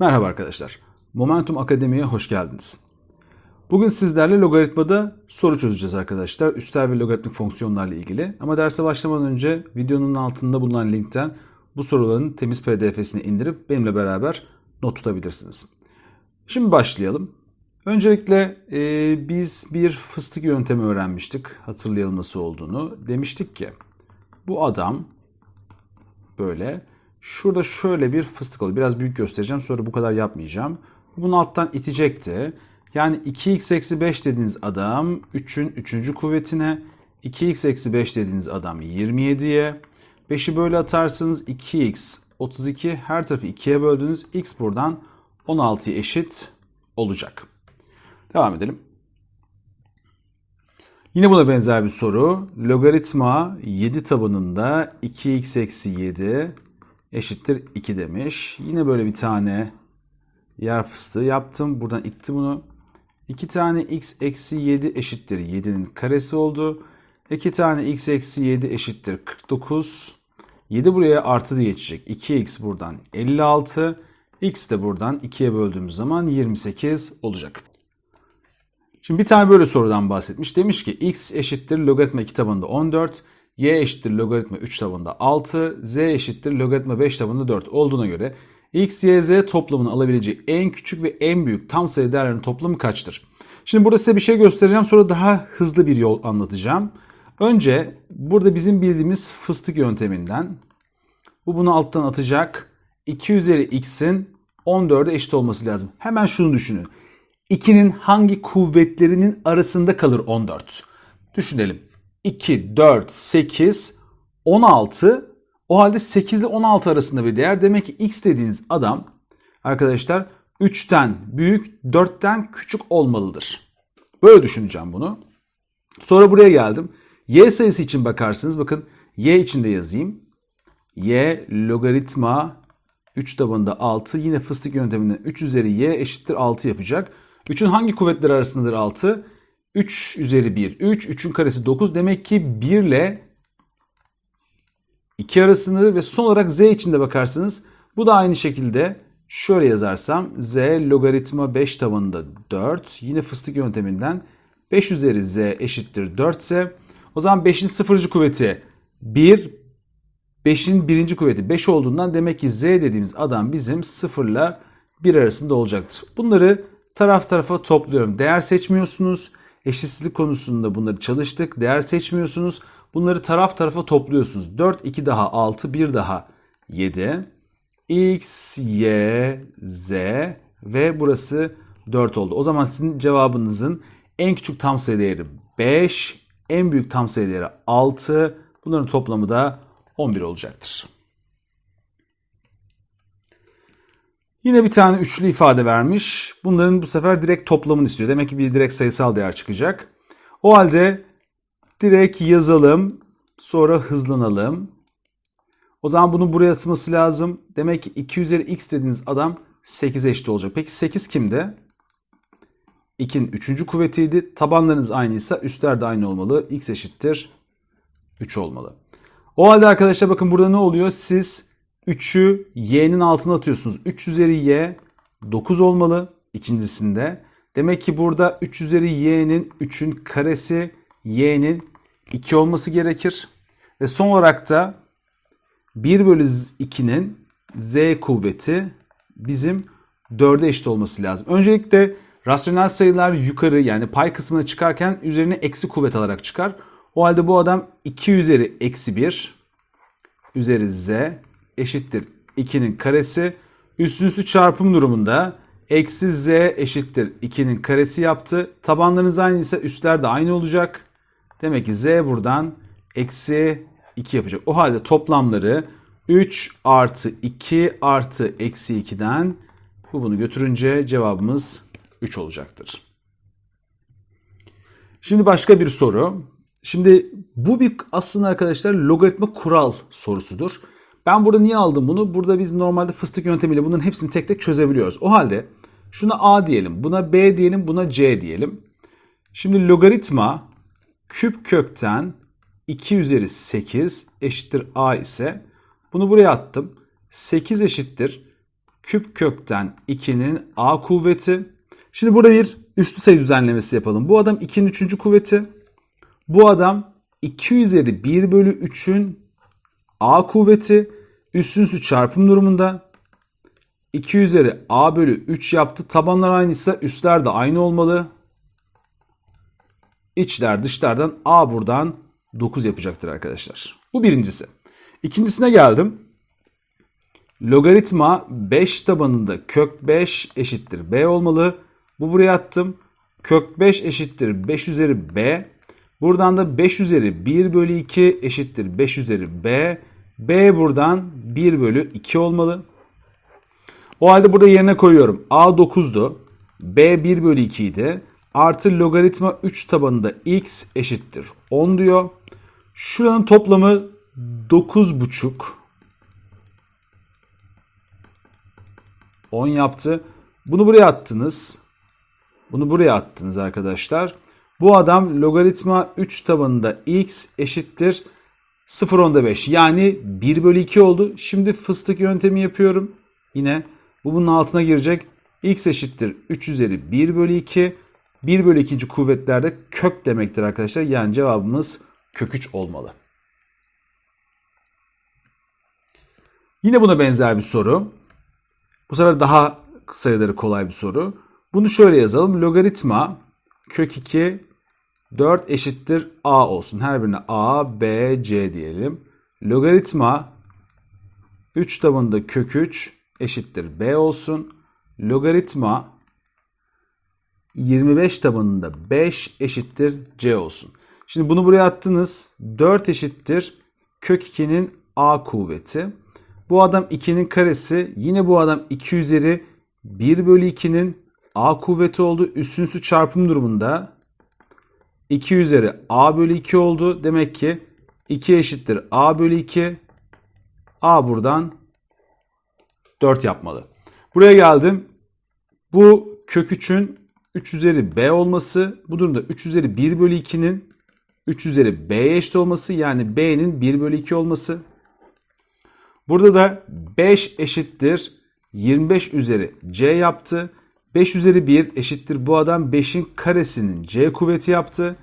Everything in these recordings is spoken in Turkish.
Merhaba arkadaşlar. Momentum Akademi'ye hoş geldiniz. Bugün sizlerle logaritmada soru çözeceğiz arkadaşlar. Üstel ve logaritmik fonksiyonlarla ilgili. Ama derse başlamadan önce videonun altında bulunan linkten bu soruların temiz pdf'sini indirip benimle beraber not tutabilirsiniz. Şimdi başlayalım. Öncelikle e, biz bir fıstık yöntemi öğrenmiştik. Hatırlayalım nasıl olduğunu. Demiştik ki bu adam böyle Şurada şöyle bir fıstık oluyor. Biraz büyük göstereceğim. Sonra bu kadar yapmayacağım. Bunu alttan itecekti. Yani 2x eksi 5 dediğiniz adam 3'ün 3. kuvvetine 2x eksi 5 dediğiniz adam 27'ye 5'i böyle atarsanız 2x 32 her tarafı 2'ye böldünüz. x buradan 16'ya eşit olacak. Devam edelim. Yine buna benzer bir soru. Logaritma 7 tabanında 2x eksi 7 eşittir 2 demiş. Yine böyle bir tane yer fıstığı yaptım. Buradan ittim bunu. 2 tane x eksi 7 eşittir 7'nin karesi oldu. 2 tane x eksi 7 eşittir 49. 7 buraya artı diye geçecek. 2x buradan 56. x de buradan 2'ye böldüğümüz zaman 28 olacak. Şimdi bir tane böyle sorudan bahsetmiş. Demiş ki x eşittir logaritma 2 tabanında 14 y eşittir logaritma 3 tabanında 6, z eşittir logaritma 5 tabanında 4 olduğuna göre x, y, z toplamını alabileceği en küçük ve en büyük tam sayı değerlerinin toplamı kaçtır? Şimdi burada size bir şey göstereceğim sonra daha hızlı bir yol anlatacağım. Önce burada bizim bildiğimiz fıstık yönteminden bu bunu alttan atacak. 2 üzeri x'in 14'e eşit olması lazım. Hemen şunu düşünün. 2'nin hangi kuvvetlerinin arasında kalır 14? Düşünelim. 2, 4, 8, 16. O halde 8 ile 16 arasında bir değer. Demek ki x dediğiniz adam arkadaşlar 3'ten büyük 4'ten küçük olmalıdır. Böyle düşüneceğim bunu. Sonra buraya geldim. Y sayısı için bakarsınız. Bakın y için de yazayım. y logaritma 3 tabanında 6. Yine fıstık yönteminden 3 üzeri y eşittir 6 yapacak. 3'ün hangi kuvvetleri arasındadır 6? 3 üzeri 1. 3. 3'ün karesi 9. Demek ki 1 ile 2 arasındadır ve son olarak z için de bakarsanız bu da aynı şekilde şöyle yazarsam z logaritma 5 tabanında 4. Yine fıstık yönteminden 5 üzeri z eşittir 4 ise o zaman 5'in sıfırıncı kuvveti 1, 5'in birinci kuvveti 5 olduğundan demek ki z dediğimiz adam bizim 0 ile 1 arasında olacaktır. Bunları taraf tarafa topluyorum. Değer seçmiyorsunuz. Eşitsizlik konusunda bunları çalıştık. Değer seçmiyorsunuz. Bunları taraf tarafa topluyorsunuz. 4, 2 daha 6, 1 daha 7. X, Y, Z ve burası 4 oldu. O zaman sizin cevabınızın en küçük tam sayı değeri 5, en büyük tam sayı değeri 6. Bunların toplamı da 11 olacaktır. Yine bir tane üçlü ifade vermiş. Bunların bu sefer direkt toplamını istiyor. Demek ki bir direkt sayısal değer çıkacak. O halde direkt yazalım. Sonra hızlanalım. O zaman bunu buraya atması lazım. Demek ki 2 üzeri x dediğiniz adam 8 eşit olacak. Peki 8 kimde? 2'nin 3. kuvvetiydi. Tabanlarınız aynıysa üstler de aynı olmalı. x eşittir 3 olmalı. O halde arkadaşlar bakın burada ne oluyor? Siz 3'ü y'nin altına atıyorsunuz. 3 üzeri y 9 olmalı ikincisinde. Demek ki burada 3 üzeri y'nin 3'ün karesi y'nin 2 olması gerekir. Ve son olarak da 1 bölü 2'nin z kuvveti bizim 4'e eşit olması lazım. Öncelikle rasyonel sayılar yukarı yani pay kısmına çıkarken üzerine eksi kuvvet alarak çıkar. O halde bu adam 2 üzeri eksi 1 üzeri z eşittir 2'nin karesi. Üstün üstü çarpım durumunda eksi z eşittir 2'nin karesi yaptı. Tabanlarınız aynıysa üstler de aynı olacak. Demek ki z buradan eksi 2 yapacak. O halde toplamları 3 artı 2 artı eksi 2'den bu bunu götürünce cevabımız 3 olacaktır. Şimdi başka bir soru. Şimdi bu bir aslında arkadaşlar logaritma kural sorusudur. Ben burada niye aldım bunu? Burada biz normalde fıstık yöntemiyle bunların hepsini tek tek çözebiliyoruz. O halde şuna A diyelim, buna B diyelim, buna C diyelim. Şimdi logaritma küp kökten 2 üzeri 8 eşittir a ise bunu buraya attım. 8 eşittir küp kökten 2'nin a kuvveti. Şimdi burada bir üstü sayı düzenlemesi yapalım. Bu adam 2'nin 3. kuvveti. Bu adam 2 üzeri 1 bölü 3'ün a kuvveti. Üstün üstü çarpım durumunda. 2 üzeri a bölü 3 yaptı. Tabanlar aynıysa üstler de aynı olmalı. İçler dışlardan a buradan 9 yapacaktır arkadaşlar. Bu birincisi. İkincisine geldim. Logaritma 5 tabanında kök 5 eşittir b olmalı. Bu buraya attım. Kök 5 eşittir 5 üzeri b. Buradan da 5 üzeri 1 bölü 2 eşittir 5 üzeri b. b buradan 1 bölü 2 olmalı. O halde burada yerine koyuyorum. a 9'du. b 1 bölü 2 idi. Artı logaritma 3 tabanında x eşittir 10 diyor. Şuranın toplamı 9,5. 10 yaptı. Bunu buraya attınız. Bunu buraya attınız arkadaşlar. Bu adam logaritma 3 tabanında x eşittir 0.5 yani 1 bölü 2 oldu. Şimdi fıstık yöntemi yapıyorum. Yine bu bunun altına girecek. x eşittir 3 üzeri 1 bölü 2. 1 bölü 2. kuvvetlerde kök demektir arkadaşlar. Yani cevabımız kök 3 olmalı. Yine buna benzer bir soru. Bu sefer daha sayıları kolay bir soru. Bunu şöyle yazalım. Logaritma kök 2 4 eşittir a olsun. Her birine a, b, c diyelim. Logaritma 3 tabanında kök 3 eşittir b olsun. Logaritma 25 tabanında 5 eşittir c olsun. Şimdi bunu buraya attınız. 4 eşittir kök 2'nin a kuvveti. Bu adam 2'nin karesi. Yine bu adam 2 üzeri 1 bölü 2'nin a kuvveti oldu. Üstünsü çarpım durumunda 2 üzeri a bölü 2 oldu. Demek ki 2 eşittir a bölü 2. a buradan 4 yapmalı. Buraya geldim. Bu kök 3'ün 3 üzeri b olması. Bu durumda 3 üzeri 1 bölü 2'nin 3 üzeri b'ye eşit olması. Yani b'nin 1 bölü 2 olması. Burada da 5 eşittir 25 üzeri c yaptı. 5 üzeri 1 eşittir bu adam 5'in karesinin c kuvveti yaptı.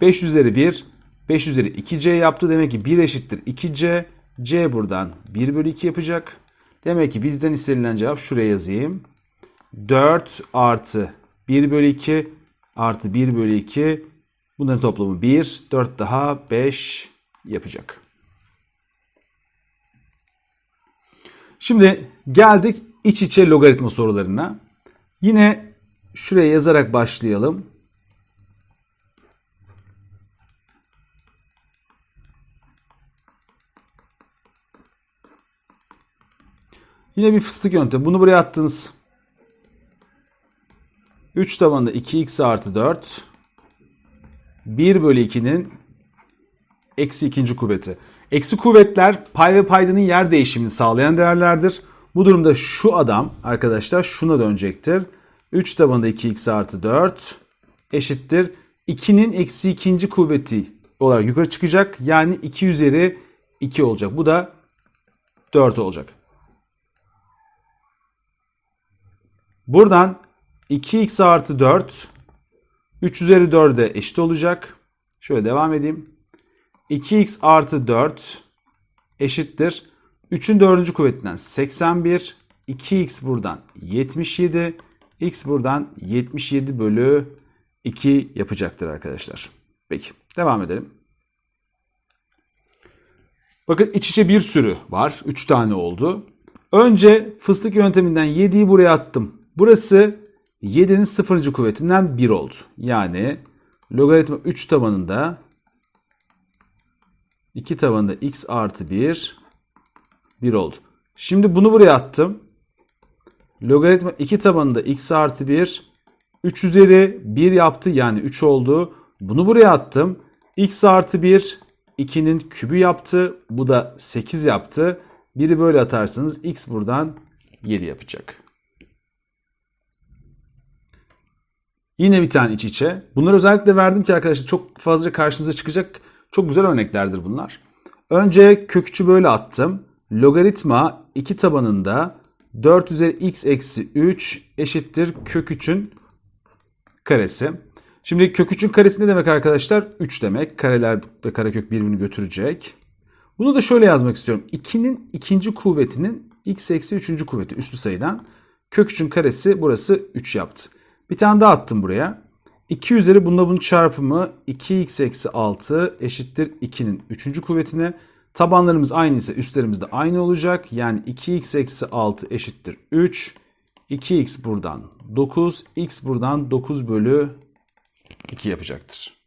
5 üzeri 1 5 üzeri 2c yaptı. Demek ki 1 eşittir 2c. c buradan 1 bölü 2 yapacak. Demek ki bizden istenilen cevap şuraya yazayım. 4 artı 1 bölü 2 artı 1 bölü 2 bunların toplamı 1. 4 daha 5 yapacak. Şimdi geldik iç içe logaritma sorularına. Yine şuraya yazarak başlayalım. Yine bir fıstık yöntemi. Bunu buraya attınız. 3 tabanında 2x artı 4. 1 bölü 2'nin eksi ikinci kuvveti. Eksi kuvvetler pay ve paydanın yer değişimini sağlayan değerlerdir. Bu durumda şu adam arkadaşlar şuna dönecektir. 3 tabanında 2x artı 4 eşittir. 2'nin eksi ikinci kuvveti olarak yukarı çıkacak. Yani 2 üzeri 2 olacak. Bu da 4 olacak. Buradan 2x artı 4 3 üzeri 4'e eşit olacak. Şöyle devam edeyim. 2x artı 4 eşittir. 3'ün 4. kuvvetinden 81. 2x buradan 77. x buradan 77 bölü 2 yapacaktır arkadaşlar. Peki devam edelim. Bakın iç içe bir sürü var. 3 tane oldu. Önce fıstık yönteminden 7'yi buraya attım. Burası 7'nin 0. kuvvetinden 1 oldu. Yani logaritma 3 tabanında 2 tabanında x artı 1 1 oldu. Şimdi bunu buraya attım. Logaritma 2 tabanında x artı 1 3 üzeri 1 yaptı yani 3 oldu. Bunu buraya attım. x artı 1 2'nin kübü yaptı. Bu da 8 yaptı. Biri böyle atarsanız x buradan 7 yapacak. Yine bir tane iç içe. Bunları özellikle verdim ki arkadaşlar çok fazla karşınıza çıkacak çok güzel örneklerdir bunlar. Önce kökçü böyle attım. Logaritma 2 tabanında 4 üzeri x eksi 3 eşittir kök 3'ün karesi. Şimdi kök 3'ün karesi ne demek arkadaşlar? 3 demek. Kareler ve karekök birbirini götürecek. Bunu da şöyle yazmak istiyorum. 2'nin ikinci kuvvetinin x eksi 3. kuvveti üslü sayıdan. Kök 3'ün karesi burası 3 yaptı. Bir tane daha attım buraya. 2 üzeri bununla bunun çarpımı 2x eksi 6 eşittir 2'nin 3. kuvvetine. Tabanlarımız aynı ise üstlerimiz de aynı olacak. Yani 2x eksi 6 eşittir 3. 2x buradan 9. x buradan 9 bölü 2 yapacaktır.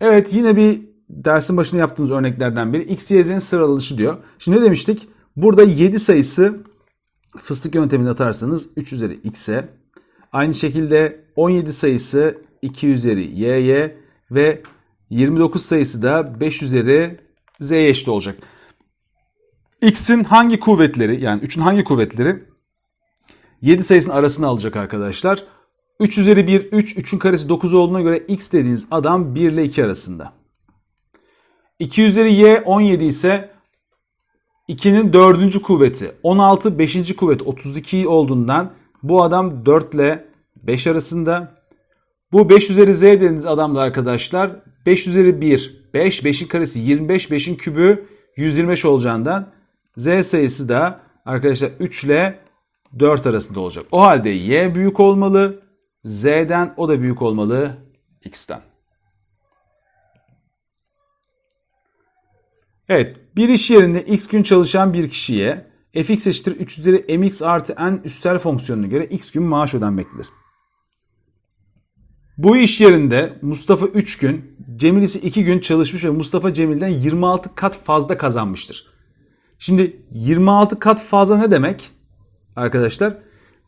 Evet yine bir dersin başında yaptığımız örneklerden biri. X, Y, Z'nin sıralanışı diyor. Şimdi ne demiştik? Burada 7 sayısı fıstık yöntemini atarsanız 3 üzeri x'e. Aynı şekilde 17 sayısı 2 üzeri y'ye ve 29 sayısı da 5 üzeri z'ye eşit olacak. X'in hangi kuvvetleri yani 3'ün hangi kuvvetleri 7 sayısının arasını alacak arkadaşlar. 3 üzeri 1 3, 3'ün karesi 9 olduğuna göre x dediğiniz adam 1 ile 2 arasında. 2 üzeri y 17 ise 2'nin 4. kuvveti 16, 5. kuvvet 32 olduğundan bu adam 4 ile 5 arasında. Bu 5 üzeri z dediğiniz adam da arkadaşlar 5 üzeri 1 5, 5'in karesi 25, 5'in kübü 125 olacağından z sayısı da arkadaşlar 3 ile 4 arasında olacak. O halde y büyük olmalı. Z'den o da büyük olmalı x'ten. Evet bir iş yerinde x gün çalışan bir kişiye fx eşittir 3 üzeri mx artı n üstel fonksiyonuna göre x gün maaş ödenmektedir. Bu iş yerinde Mustafa 3 gün, Cemil ise 2 gün çalışmış ve Mustafa Cemil'den 26 kat fazla kazanmıştır. Şimdi 26 kat fazla ne demek? Arkadaşlar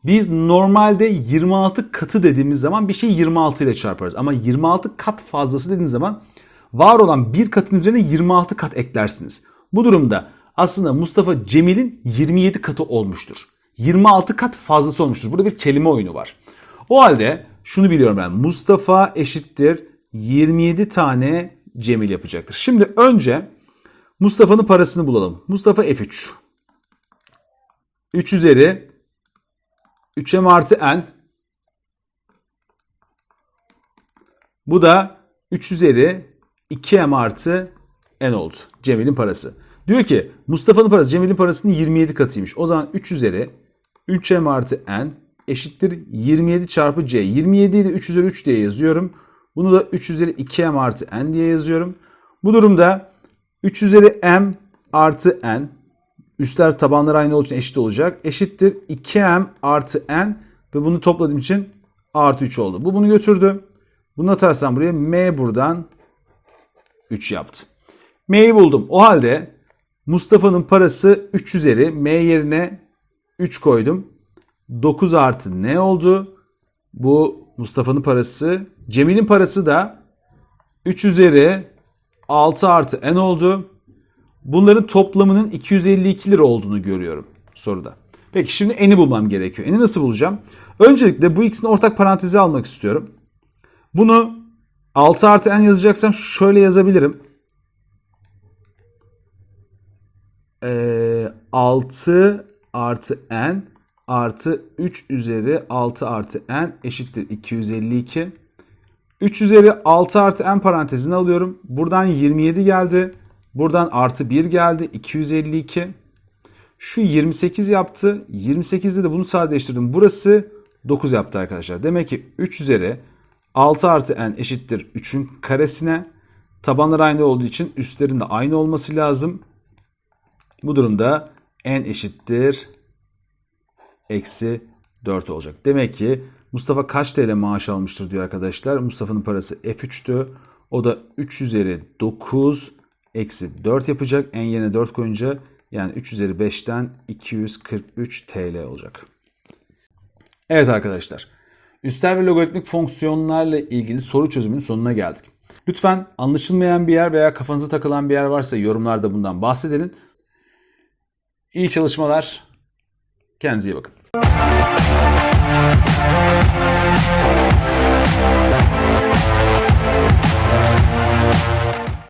biz normalde 26 katı dediğimiz zaman bir şey 26 ile çarparız. Ama 26 kat fazlası dediğiniz zaman var olan bir katın üzerine 26 kat eklersiniz. Bu durumda aslında Mustafa Cemil'in 27 katı olmuştur. 26 kat fazlası olmuştur. Burada bir kelime oyunu var. O halde şunu biliyorum ben. Mustafa eşittir 27 tane Cemil yapacaktır. Şimdi önce Mustafa'nın parasını bulalım. Mustafa F3. 3 üzeri 3m artı n. Bu da 3 üzeri 2m artı n oldu. Cemil'in parası. Diyor ki Mustafa'nın parası Cemil'in parasının 27 katıymış. O zaman 3 üzeri 3m artı n eşittir 27 çarpı c. 27'yi de 3 üzeri 3 diye yazıyorum. Bunu da 3 üzeri 2m artı n diye yazıyorum. Bu durumda 3 üzeri m artı n üstler tabanlar aynı olduğu için eşit olacak. Eşittir 2m artı n ve bunu topladığım için artı 3 oldu. Bu bunu götürdü. Bunu atarsam buraya m buradan 3 yaptı. M'yi buldum. O halde Mustafa'nın parası 3 üzeri m yerine 3 koydum. 9 artı ne oldu? Bu Mustafa'nın parası. Cemil'in parası da 3 üzeri 6 artı n oldu. Bunların toplamının 252 lira olduğunu görüyorum soruda. Peki şimdi n'i bulmam gerekiyor. N'i nasıl bulacağım? Öncelikle bu ikisini ortak paranteze almak istiyorum. Bunu 6 artı n yazacaksam şöyle yazabilirim. Ee, 6 artı n artı 3 üzeri 6 artı n eşittir 252. 3 üzeri 6 artı n parantezini alıyorum. Buradan 27 geldi. Buradan artı 1 geldi. 252. Şu 28 yaptı. 28'de de bunu sadeleştirdim. Burası 9 yaptı arkadaşlar. Demek ki 3 üzeri 6 artı n eşittir 3'ün karesine. Tabanlar aynı olduğu için üstlerin de aynı olması lazım. Bu durumda n eşittir eksi 4 olacak. Demek ki Mustafa kaç TL maaş almıştır diyor arkadaşlar. Mustafa'nın parası F3'tü. O da 3 üzeri 9 eksi 4 yapacak. En yerine 4 koyunca yani 3 üzeri 5'ten 243 TL olacak. Evet arkadaşlar. Üstel ve logaritmik fonksiyonlarla ilgili soru çözümünün sonuna geldik. Lütfen anlaşılmayan bir yer veya kafanıza takılan bir yer varsa yorumlarda bundan bahsedelim. İyi çalışmalar. Kendinize iyi bakın. Thank you.